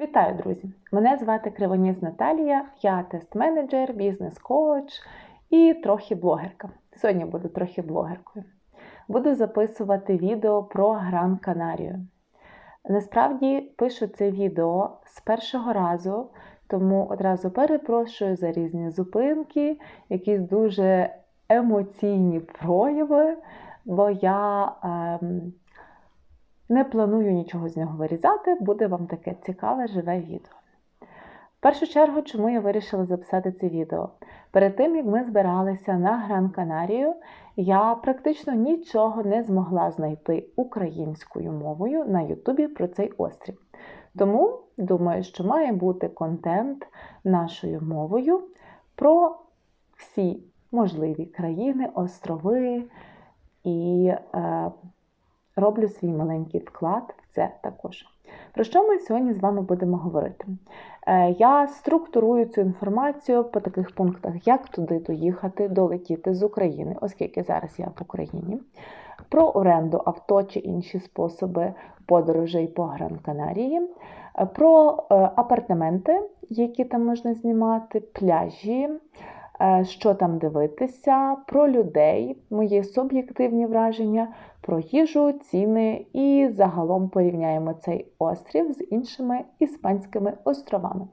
Вітаю, друзі! Мене звати Кривоніс Наталія, я тест-менеджер, бізнес-коуч і трохи блогерка. Сьогодні буду трохи блогеркою. Буду записувати відео про Гран Канарію. Насправді пишу це відео з першого разу, тому одразу перепрошую за різні зупинки, якісь дуже емоційні прояви, бо я. Ем, не планую нічого з нього вирізати, буде вам таке цікаве живе відео. В першу чергу, чому я вирішила записати це відео? Перед тим, як ми збиралися на Гран Канарію, я практично нічого не змогла знайти українською мовою на Ютубі про цей острів. Тому думаю, що має бути контент нашою мовою про всі можливі країни, острови і. Е, роблю свій маленький вклад в це також. Про що ми сьогодні з вами будемо говорити? Е, я структурую цю інформацію по таких пунктах, як туди доїхати, долетіти з України, оскільки зараз я в Україні, про оренду авто чи інші способи подорожей по Гран-Канарії, про е, апартаменти, які там можна знімати, пляжі. Е, що там дивитися, про людей, мої суб'єктивні враження, про їжу, ціни і загалом порівняємо цей острів з іншими іспанськими островами.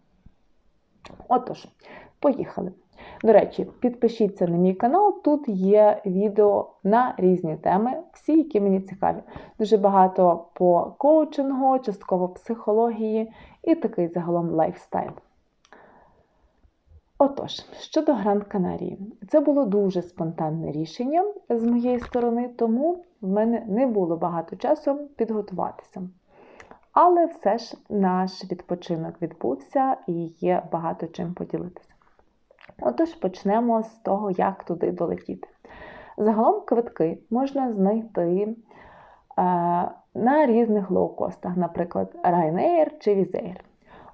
Отож, поїхали. До речі, підпишіться на мій канал, тут є відео на різні теми, всі, які мені цікаві. Дуже багато по коучингу, частково психології і такий загалом лайфстайл. Отож, щодо Гранд Канарії, це було дуже спонтанне рішення з моєї сторони, тому в мене не було багато часу підготуватися. Але все ж наш відпочинок відбувся і є багато чим поділитися. Отож, почнемо з того, як туди долетіти. Загалом квитки можна знайти е, на різних лоукостах, наприклад, Ryanair чи Wizz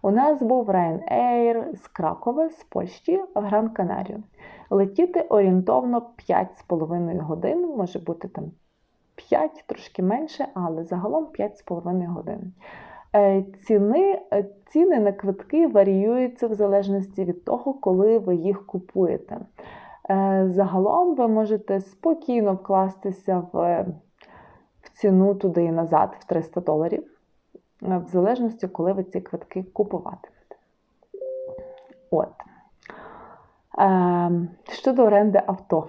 у нас був Ryanair з Кракова, з Польщі в Гран Канарію. Летіти орієнтовно 5,5 годин, може бути там 5, трошки менше, але загалом 5,5 годин. Е, ціни е, ціни на квитки варіюються в залежності від того, коли ви їх купуєте. Е, загалом ви можете спокійно вкластися в в ціну туди і назад в 300 доларів. Е, в залежності, коли ви ці квитки купуватимете. От. Е, щодо оренди авто.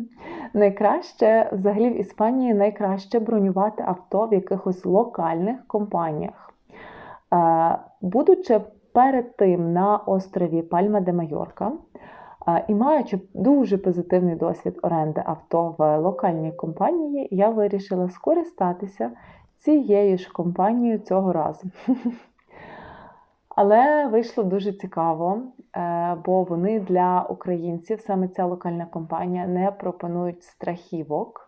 найкраще, взагалі, в Іспанії найкраще бронювати авто в якихось локальних компаніях. Е, будучи перед тим на острові Пальма де Майорка, і маючи дуже позитивний досвід оренди авто в локальній компанії, я вирішила скористатися цією ж компанією цього разу. Але вийшло дуже цікаво, е, бо вони для українців, саме ця локальна компанія, не пропонують страхівок.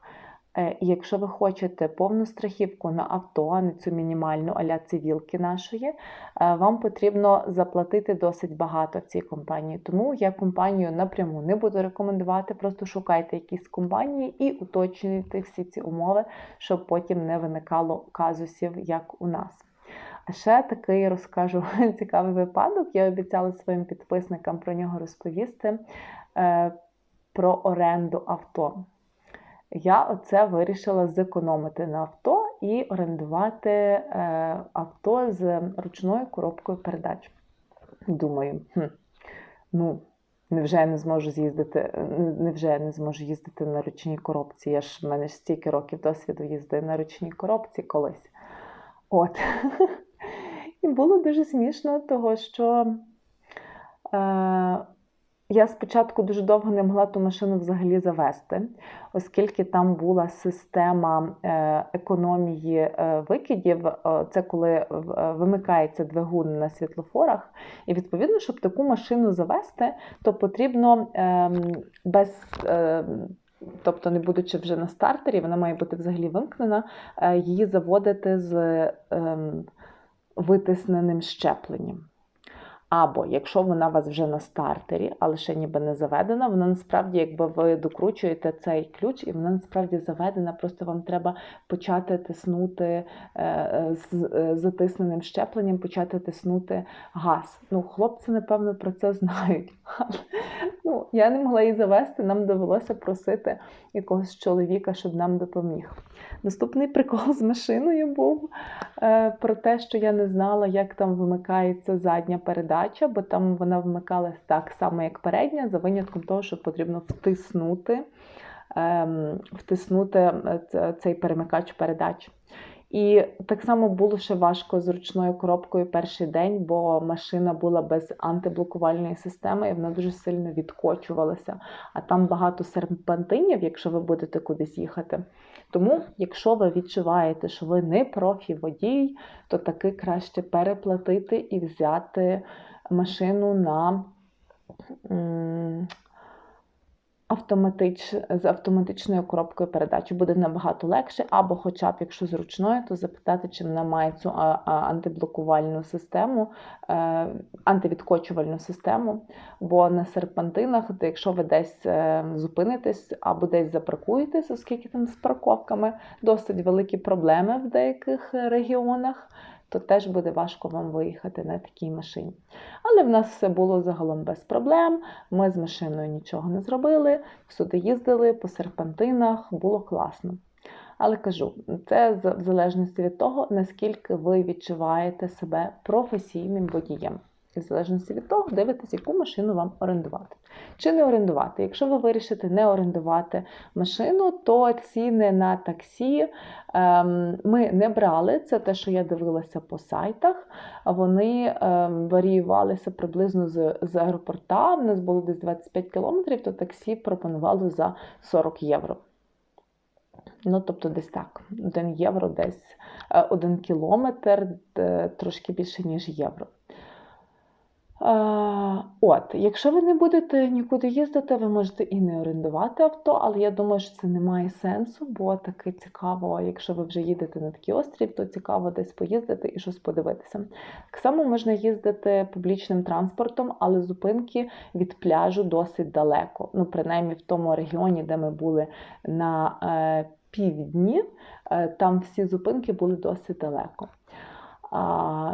Е, і якщо ви хочете повну страхівку на авто, а не цю мінімальну аля цивілки нашої, е, вам потрібно заплатити досить багато в цій компанії. Тому я компанію напряму не буду рекомендувати, просто шукайте якісь компанії і уточнюйте всі ці умови, щоб потім не виникало казусів, як у нас. А ще такий розкажу цікавий випадок. Я обіцяла своїм підписникам про нього розповісти е, про оренду авто я оце вирішила зекономити на авто і орендувати е, авто з ручною коробкою передач. Думаю, хм, ну, невже я не зможу з'їздити, невже я не зможу їздити на ручній коробці? Я ж в мене ж стільки років досвіду їзди на ручній коробці колись. От. І було дуже смішно, того що. Е, я спочатку дуже довго не могла ту машину взагалі завести, оскільки там була система е, економії е, викидів. Е, це коли вимикається двигун на світлофорах. І відповідно, щоб таку машину завести, то потрібно ем, без. Тобто, не будучи вже на стартері, вона має бути взагалі вимкнена, її заводити з ем, витисненим щепленням. Або якщо вона у вас вже на стартері, але ще ніби не заведена, вона насправді, якби ви докручуєте цей ключ, і вона насправді заведена, просто вам треба почати тиснути е, е, з е, затисненим щепленням, почати тиснути газ. Ну, хлопці, напевно, про це знають. Ну, Я не могла її завести, нам довелося просити якогось чоловіка, щоб нам допоміг. Наступний прикол з машиною був про те, що я не знала, як там вимикається задня передача, бо там вона вмикалась так само, як передня, за винятком того, що потрібно втиснути, е, втиснути е, цей перемикач передач. І так само було ще важко з ручною коробкою перший день, бо машина була без антиблокувальної системи, і вона дуже сильно відкочувалася. А там багато серпантинів, якщо ви будете кудись їхати. Тому, якщо ви відчуваєте, що ви не профі-водій, то таки краще переплатити і взяти машину на автоматич, з автоматичною коробкою передач буде набагато легше, або, хоча б, якщо зручною, то запитати, чи вона має цю антиблокувальну систему, е, антивідкочувальну систему. Бо на серпантинах, де якщо ви десь е, зупинитесь або десь запаркуєтесь, оскільки там з парковками досить великі проблеми в деяких регіонах то теж буде важко вам виїхати на такій машині. Але в нас все було загалом без проблем. Ми з машиною нічого не зробили, всюди їздили по серпантинах, було класно. Але кажу, це в залежності від того, наскільки ви відчуваєте себе професійним водієм в залежності від того, дивитесь, яку машину вам орендувати. Чи не орендувати. Якщо ви вирішите не орендувати машину, то ціни на таксі ем, ми не брали. Це те, що я дивилася по сайтах. Вони ем, варіювалися приблизно з, з аеропорта. У нас було десь 25 кілометрів, то таксі пропонувало за 40 євро. Ну, тобто, десь так, 1 євро, десь 1 е, кілометр, трошки більше, ніж євро. От, Якщо ви не будете нікуди їздити, ви можете і не орендувати авто, але я думаю, що це не має сенсу, бо таке цікаво, якщо ви вже їдете на такий острів, то цікаво десь поїздити і щось подивитися. Так само можна їздити публічним транспортом, але зупинки від пляжу досить далеко. Ну, принаймні в тому регіоні, де ми були на е, півдні, е, там всі зупинки були досить далеко.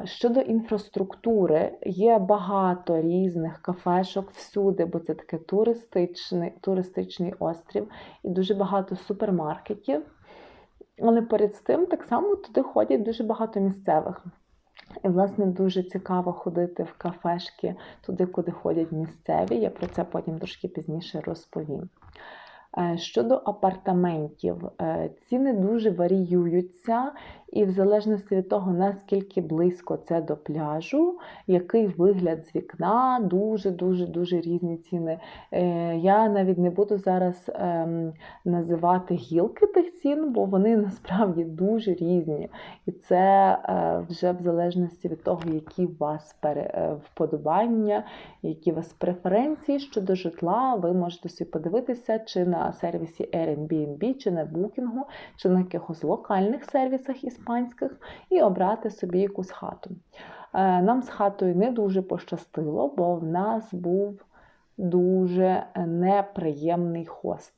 Щодо інфраструктури, є багато різних кафешок всюди, бо це таке туристичний туристичний острів і дуже багато супермаркетів. Але перед тим так само туди ходять дуже багато місцевих. І, власне, дуже цікаво ходити в кафешки туди, куди ходять місцеві. Я про це потім трошки пізніше розповім. Е, щодо апартаментів, е, ціни дуже варіюються, і в залежності від того, наскільки близько це до пляжу, який вигляд з вікна, дуже-дуже дуже різні ціни. Е, я навіть не буду зараз ем, називати гілки тих цін, бо вони насправді дуже різні. І це вже в залежності від того, які у вас вподобання, які у вас преференції щодо житла, ви можете собі подивитися, чи на сервісі Airbnb, чи на Booking, чи на якихось локальних сервісах іспанських, і обрати собі якусь хату. Е, нам з хатою не дуже пощастило, бо в нас був дуже неприємний хост.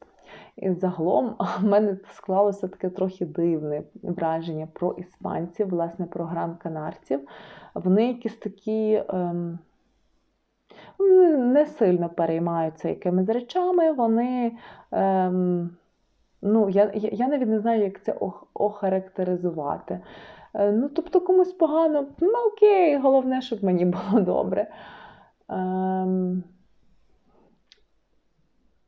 І загалом в мене склалося таке трохи дивне враження про іспанців, власне, про гран-канарців. Вони якісь такі. Ем, не сильно переймаються якимись речами, вони. Ем, ну, Я я навіть не знаю, як це охарактеризувати. Е, ну, Тобто комусь погано, ну окей, головне, щоб мені було добре. Ем,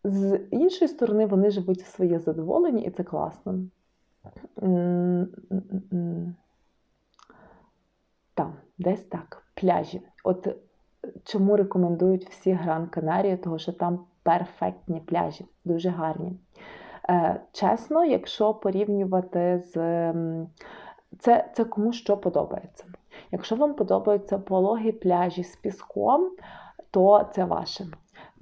з іншої сторони, вони живуть в своє задоволення, і це класно. Так, десь так. Пляжі. От чому рекомендують всі Гран Канарії, тому що там перфектні пляжі, дуже гарні. Е, чесно, якщо порівнювати з це, це кому що подобається. Якщо вам подобаються пологі пляжі з піском, то це ваше.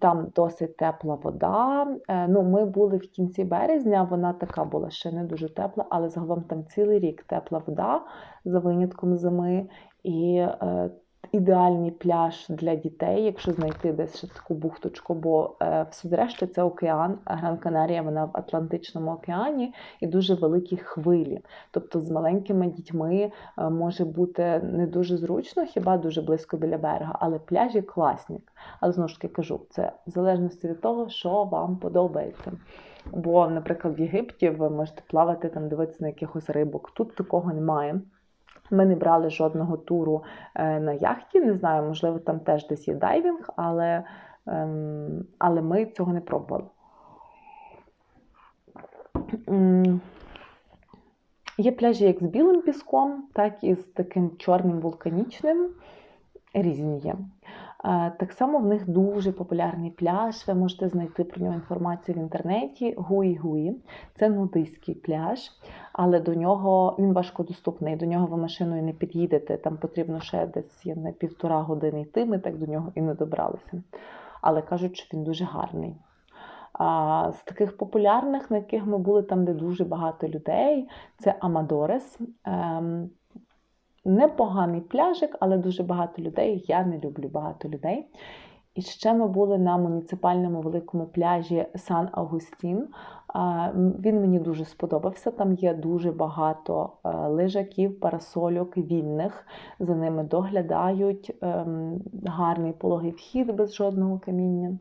Там досить тепла вода. Е, ну, Ми були в кінці березня, вона така була ще не дуже тепла, але загалом там цілий рік тепла вода за винятком зими. І е, ідеальний пляж для дітей, якщо знайти десь таку бухточку, бо е, все зрешті це океан, а Гран Канарія вона в Атлантичному океані і дуже великі хвилі. Тобто з маленькими дітьми е, може бути не дуже зручно, хіба дуже близько біля берега, але пляжі класні. Але знову ж таки кажу, це в залежності від того, що вам подобається. Бо, наприклад, в Єгипті ви можете плавати там, дивитися на якихось рибок. Тут такого немає. Ми не брали жодного туру е, на яхті. Не знаю, можливо, там теж десь є дайвінг, але, ем, але ми цього не пробували. Є пляжі як з білим піском, так і з таким чорним вулканічним. Різні є. Так само в них дуже популярний пляж. Ви можете знайти про нього інформацію в інтернеті. Гуї-Гуї. Це нудистський пляж, але до нього він важкодоступний. До нього ви машиною не під'їдете. Там потрібно ще десь на півтора години йти. Ми так до нього і не добралися. Але кажуть, що він дуже гарний. А, З таких популярних, на яких ми були там, де дуже багато людей, це Амадорес. Непоганий пляжик, але дуже багато людей. Я не люблю багато людей. І ще ми були на муніципальному великому пляжі Сан Августін. Він мені дуже сподобався. Там є дуже багато е, лежаків, парасольок, вільних. За ними доглядають ем, гарний пологий вхід без жодного каміння.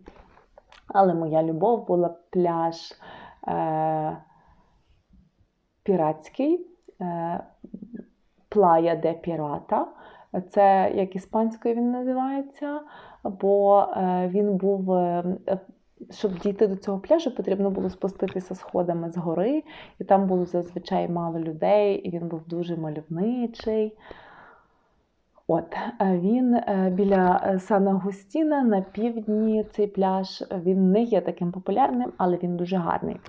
Але моя любов була пляж е, піратський. Е, Плая де Пірата. Це як іспанською він називається, бо е, він був, е, щоб дійти до цього пляжу, потрібно було спуститися сходами з гори, і там було зазвичай мало людей, і він був дуже мальовничий. От, е, Він біля Сан Агустіна на півдні цей пляж він не є таким популярним, але він дуже гарний.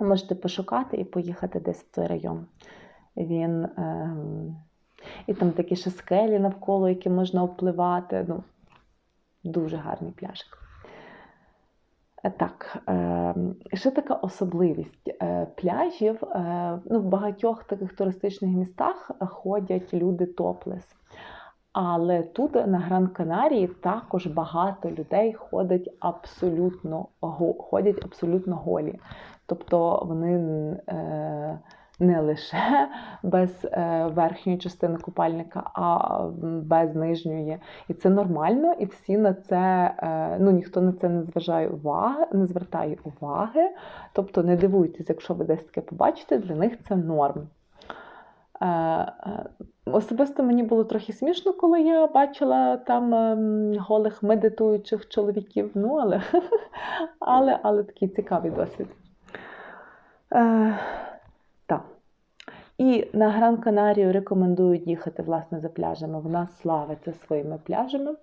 Можете пошукати і поїхати десь в той район. Він, е, І там такі ще скелі навколо, які можна впливати. Ну, Дуже гарний пляжик. Е, так, е, ще така особливість е, пляжів. Е, ну, В багатьох таких туристичних містах ходять люди топлес. Але тут на Гран Канарії також багато людей ходять абсолютно ходять абсолютно голі. Тобто вони не лише без е, верхньої частини купальника, а без нижньої. І це нормально, і всі на це, е, ну ніхто на це не зважає уваги, не звертає уваги. Тобто не дивуйтесь, якщо ви десь таке побачите, для них це норм. Е, особисто мені було трохи смішно, коли я бачила там ем, голих медитуючих чоловіків. Ну, але але, але такий цікавий досвід. І на Гран Канарію рекомендують їхати власне за пляжами. Вона славиться своїми пляжами.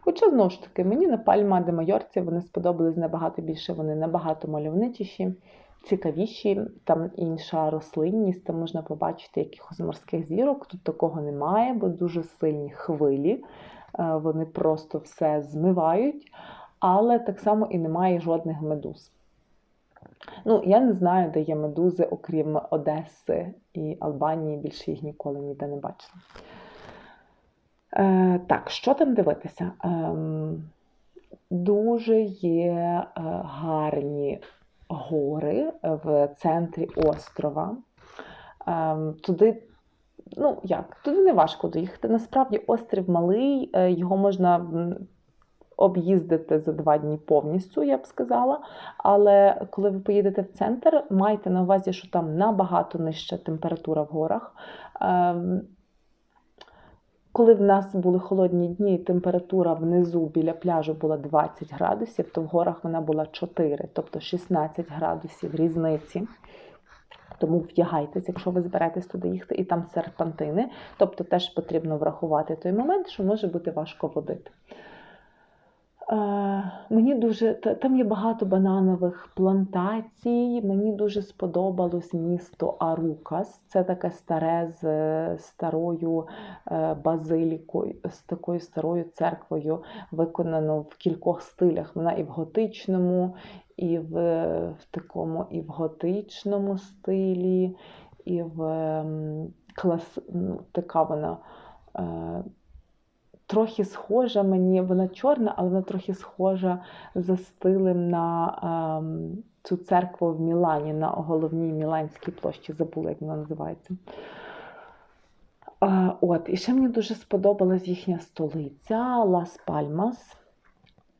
Хоча, знову ж таки, мені на Пальма де Майорці вони сподобались набагато більше, вони набагато мальовничіші, цікавіші, там інша рослинність, там можна побачити якихось морських зірок. Тут такого немає, бо дуже сильні хвилі, е, вони просто все змивають, але так само і немає жодних медуз. Ну, я не знаю, де є медузи, окрім Одеси і Албанії, більше їх ніколи ніде не бачила. Е, Так, що там дивитися? Е, Дуже є е, гарні гори в центрі острова. Е, туди, ну як, туди не важко доїхати. Насправді, острів малий, е, його можна об'їздити за два дні повністю, я б сказала. Але коли ви поїдете в центр, майте на увазі, що там набагато нижча температура в горах. Ем, коли в нас були холодні дні, температура внизу біля пляжу була 20 градусів, то в горах вона була 4, тобто 16 градусів різниці. Тому вдягайтесь, якщо ви зберетесь туди їхати, і там серпантини. Тобто теж потрібно врахувати той момент, що може бути важко водити. Мені дуже там є багато бананових плантацій. Мені дуже сподобалось місто Арукас. Це таке старе з старою е, базилікою, з такою старою церквою, виконано в кількох стилях. Вона і в готичному, і в, в такому, і в готичному стилі, і в клас, ну, така вона Е, Трохи схожа мені, вона чорна, але вона трохи схожа за стилем на ем, цю церкву в Мілані, на головній Міланській площі. Забула, як вона називається. Е, от, і ще мені дуже сподобалась їхня столиця Лас Пальмас.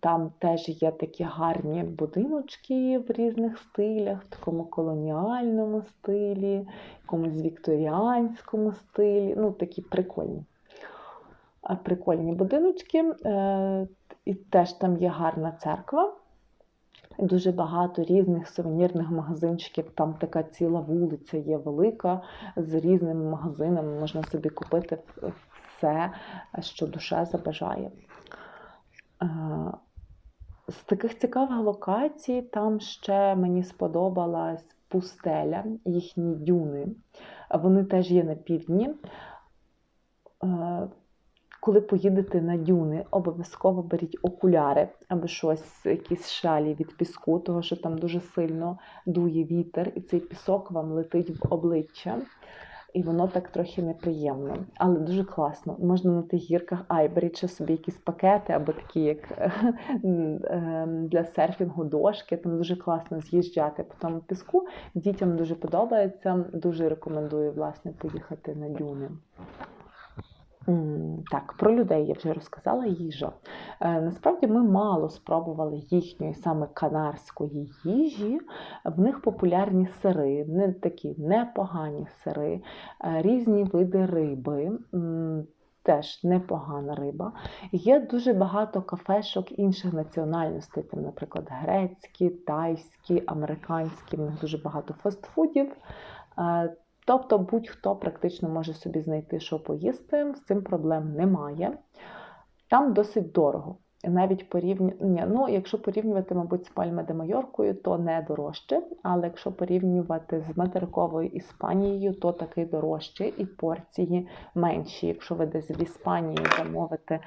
Там теж є такі гарні будиночки в різних стилях, в такому колоніальному стилі, якомусь вікторіанському стилі. Ну, такі прикольні. Прикольні будиночки. Е, І теж там є гарна церква. Дуже багато різних сувенірних магазинчиків. Там така ціла вулиця є велика з різними магазинами. Можна собі купити все, що душа забажає. Е, З таких цікавих локацій там ще мені сподобалась пустеля, їхні дюни. Вони теж є на півдні. Коли поїдете на дюни, обов'язково беріть окуляри або щось, якісь шалі від піску, тому що там дуже сильно дує вітер, і цей пісок вам летить в обличчя. І воно так трохи неприємно, але дуже класно. Можна на тих гірках, а беріть ще собі якісь пакети, або такі, як ем, для серфінгу дошки. Там дуже класно з'їжджати по тому піску. Дітям дуже подобається. Дуже рекомендую власне поїхати на дюни. Так, про людей я вже розказала їжа. Е, Насправді ми мало спробували їхньої саме канарської їжі. В них популярні сири, не такі непогані сири, е, різні види риби. Теж непогана риба. Є дуже багато кафешок інших національностей, там, наприклад, грецькі, тайські, американські, в них дуже багато фастфудів. Е, Тобто будь-хто практично може собі знайти, що поїсти, з цим проблем немає. Там досить дорого. Навіть порівнювати, ну, якщо порівнювати, мабуть, з Пальме де Майоркою, то не дорожче. Але якщо порівнювати з материковою Іспанією, то таки дорожче і порції менші. Якщо ви десь в Іспанії замовите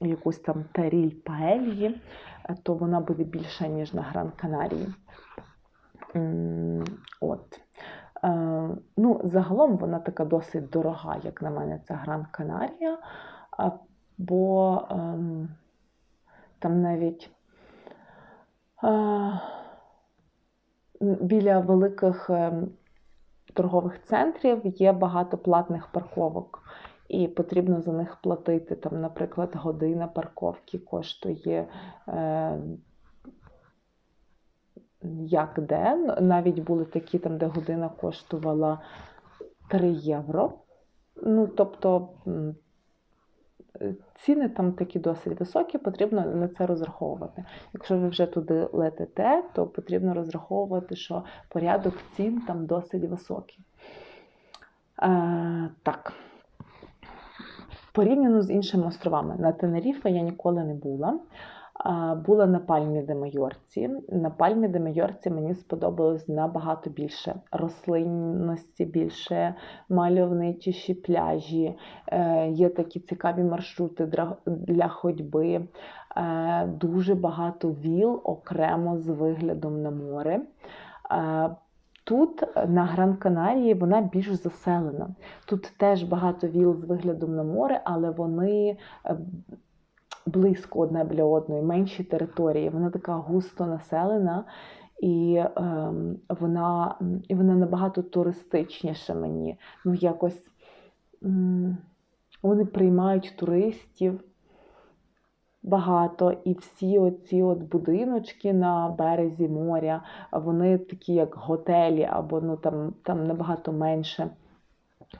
якусь там таріль паельї, то вона буде більша, ніж на Гран Канарії. От. Е, Ну, загалом вона така досить дорога, як на мене, ця Гран Канарія, бо ем, там навіть е, біля великих ем, торгових центрів є багато платних парковок, і потрібно за них платити. Там, наприклад, година парковки коштує. Як де. Навіть були такі, там, де година коштувала 3 євро. Ну, тобто ціни там такі досить високі, потрібно на це розраховувати. Якщо ви вже туди летите, то потрібно розраховувати, що порядок цін там досить високий. Е, так. Порівняно з іншими островами. На Тенеріфе я ніколи не була. Була на Пальмі де Майорці. На Пальмі де Майорці мені сподобалось набагато більше рослинності, більше мальовничіші пляжі. Е, Є такі цікаві маршрути для ходьби. Е, Дуже багато віл окремо з виглядом на море. Е, Тут на Гран Канарії вона більш заселена. Тут теж багато віл з виглядом на море, але вони близько одне біля одної, менші території. Вона така густо населена, і, ем, вона, і вона набагато туристичніша мені. Ну, якось м, вони приймають туристів багато, і всі оці от будиночки на березі моря, вони такі, як готелі, або ну, там, там набагато менше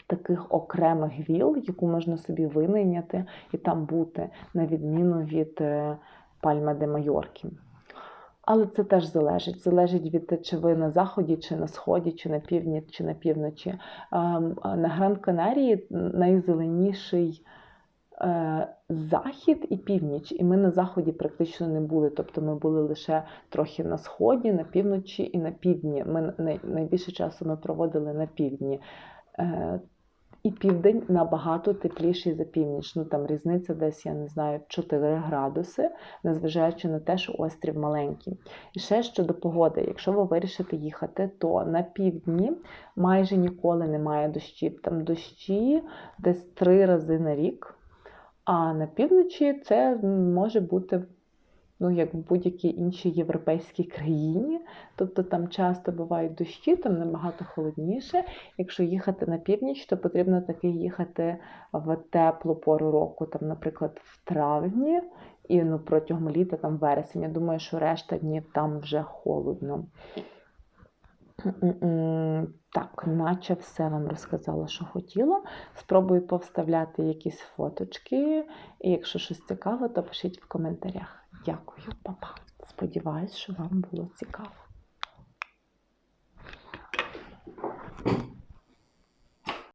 таких окремих віл, яку можна собі винайняти і там бути, на відміну від е, Пальма де Майорки. Але це теж залежить. Залежить від чи ви на заході, чи на сході, чи на півдні, чи на півночі. На Гран Канарії найзеленіший е, захід і північ, і ми на заході практично не були. Тобто ми були лише трохи на сході, на півночі і на півдні. Ми найбільше часу ми проводили на півдні. Е, І південь набагато тепліший за північ. Ну там різниця десь, я не знаю, 4 градуси, незважаючи на те, що острів маленький. І ще щодо погоди, якщо ви вирішите їхати, то на півдні майже ніколи немає дощів. Там дощі десь три рази на рік. А на півночі це може бути ну, як в будь-якій іншій європейській країні. Тобто там часто бувають дощі, там набагато холодніше. Якщо їхати на північ, то потрібно таки їхати в теплу пору року, там, наприклад, в травні і ну, протягом літа, там вересень. Я думаю, що решта днів там вже холодно. Так, наче все вам розказала, що хотіла. Спробую повставляти якісь фоточки. І якщо щось цікаве, то пишіть в коментарях. Дякую, па-па. Сподіваюсь, що вам було цікаво.